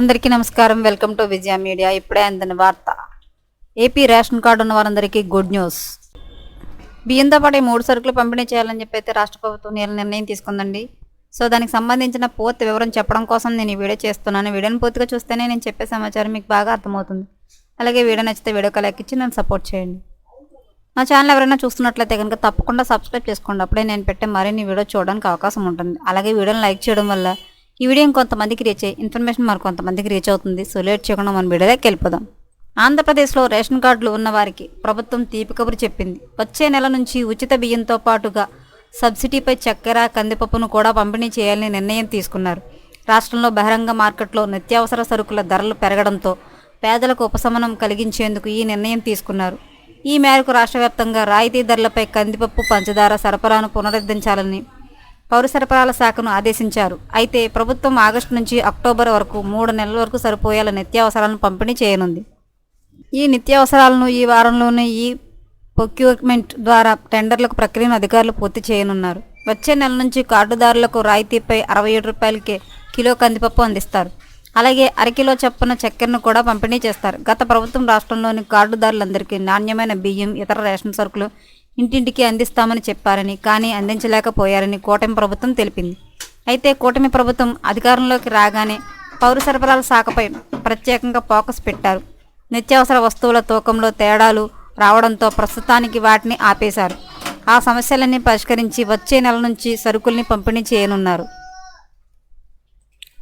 అందరికీ నమస్కారం. Welcome to Vijaya media. ఇప్పుడే అందిన వార్త. ఏపీ రేషన్ కార్డు ఉన్న వారందరికీ గుడ్ న్యూస్. బియ్యంతో పాటు ఈ మూడు సరుకులు పంపిణీ చేయాలని చెప్పి అయితే రాష్ట్ర ప్రభుత్వం నిర్ణయం తీసుకుందండి. సో దానికి సంబంధించిన పూర్తి వివరం చెప్పడం కోసం నేను ఈ వీడియో చేస్తున్నాను. వీడియోని పూర్తిగా చూస్తేనే నేను చెప్పే సమాచారం మీకు బాగా అర్థమవుతుంది. అలాగే వీడియో నచ్చితే వీడియో లైక్ ఇచ్చి నన్ను సపోర్ట్ చేయండి. నా ఛానల్ ఎవరైనా చూస్తున్నట్లయితే కనుక తప్పకుండా సబ్స్క్రైబ్ చేసుకోండి. అప్పుడే నేను పెట్టే మరిన్ని వీడియో చూడడానికి అవకాశం ఉంటుంది. అలాగే వీడియోని లైక్ చేయడం వల్ల ఈ వీడియో ఇంకొంతమందికి రీచ్ అయ్యి ఇన్ఫర్మేషన్ మరి కొంతమందికి రీచ్ అవుతుంది. సో లేట్ చేయకుండా మనం వీడియోలోకి వెళ్ళిపోదాం. ఆంధ్రప్రదేశ్లో రేషన్ కార్డులు ఉన్న వారికి ప్రభుత్వం తీపి కబురు చెప్పింది. వచ్చే నెల నుంచి ఉచిత బియ్యంతో పాటుగా సబ్సిడీపై చక్కెర కందిపప్పును కూడా పంపిణీ చేయాలని నిర్ణయం తీసుకున్నారు. రాష్ట్రంలో బహిరంగ మార్కెట్లో నిత్యావసర సరుకుల ధరలు పెరగడంతో పేదలకు ఉపశమనం కలిగించేందుకు ఈ నిర్ణయం తీసుకున్నారు. ఈ మేరకు రాష్ట్ర వ్యాప్తంగా రాయితీ ధరలపై కందిపప్పు పంచదార సరఫరాను పునరుద్ధరించాలని పౌర సరఫరాల శాఖను ఆదేశించారు. అయితే ప్రభుత్వం ఆగస్టు నుంచి అక్టోబర్ వరకు మూడు నెలల వరకు సరిపోయేలా నిత్యావసరాలను పంపిణీ చేయనుంది. ఈ నిత్యావసరాలను ఈ వారంలోనే ఈ ప్రొక్యూర్మెంట్ ద్వారా టెండర్లకు ప్రక్రియను అధికారులు పూర్తి చేయనున్నారు. వచ్చే నెల నుంచి కార్డుదారులకు రాయితీపై అరవై ఏడు రూపాయలకే కిలో కందిపప్పు అందిస్తారు. అలాగే అరకిలో చప్పున చక్కెరను కూడా పంపిణీ చేస్తారు. గత ప్రభుత్వం రాష్ట్రంలోని కార్డుదారులందరికీ నాణ్యమైన బియ్యం ఇతర రేషన్ సరుకులు ఇంటింటికి అందిస్తామని చెప్పారని కానీ అందించలేకపోయారని కూటమి ప్రభుత్వం తెలిపింది. అయితే కూటమి ప్రభుత్వం అధికారంలోకి రాగానే పౌర సరఫరాల శాఖపై ప్రత్యేకంగా ఫోకస్ పెట్టారు. నిత్యావసర వస్తువుల తూకంలో తేడాలు రావడంతో ప్రస్తుతానికి వాటిని ఆపేశారు. ఆ సమస్యలన్నీ పరిష్కరించి వచ్చే నెల నుంచి సరుకుల్ని పంపిణీ చేయనున్నారు.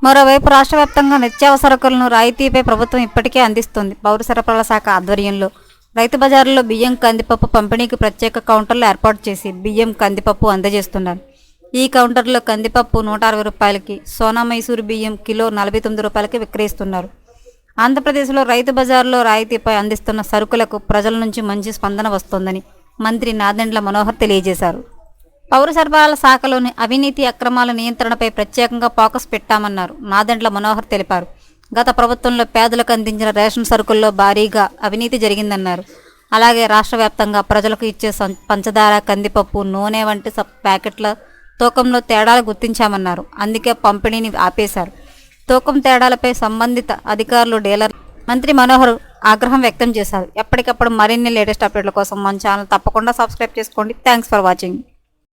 మరోవైపు రాష్ట్ర వ్యాప్తంగా నిత్యావసరకులను రాయితీపై ప్రభుత్వం ఇప్పటికే అందిస్తుంది. పౌర సరఫరాల శాఖ ఆధ్వర్యంలో రైతు బజార్లో బియ్యం కందిపప్పు పంపిణీకి ప్రత్యేక కౌంటర్లు ఏర్పాటు చేసి బియ్యం కందిపప్పు అందజేస్తున్నారు. ఈ కౌంటర్లో కందిపప్పు నూట అరవై రూపాయలకి సోనా మైసూరు బియ్యం కిలో నలభై తొమ్మిది రూపాయలకి విక్రయిస్తున్నారు. ఆంధ్రప్రదేశ్లో రైతు బజార్లో రాయితీపై అందిస్తున్న సరుకులకు ప్రజల నుంచి మంచి స్పందన వస్తోందని మంత్రి నాదెండ్ల మనోహర్ తెలియజేశారు. పౌర సరఫరాల శాఖలోని అవినీతి అక్రమాల నియంత్రణపై ప్రత్యేకంగా ఫోకస్ పెట్టామన్నారు నాదెండ్ల మనోహర్ తెలిపారు. గత ప్రభుత్వంలో పేదలకు అందించిన రేషన్ సరుకుల్లో భారీగా అవినీతి జరిగిందన్నారు. అలాగే రాష్ట్ర వ్యాప్తంగా ప్రజలకు ఇచ్చే పంచదార కందిపప్పు నూనె వంటి ప్యాకెట్ల తూకంలో తేడాలు గుర్తించామన్నారు. అందుకే పంపిణీని ఆపేశారు. తూకం తేడాలపై సంబంధిత అధికారులు డీలర్ మంత్రి మనోహర్ ఆగ్రహం వ్యక్తం చేశారు. ఎప్పటికప్పుడు మరిన్ని లేటెస్ట్ అప్డేట్ల కోసం మన ఛానల్ తప్పకుండా సబ్స్క్రైబ్ చేసుకోండి. Thanks for watching.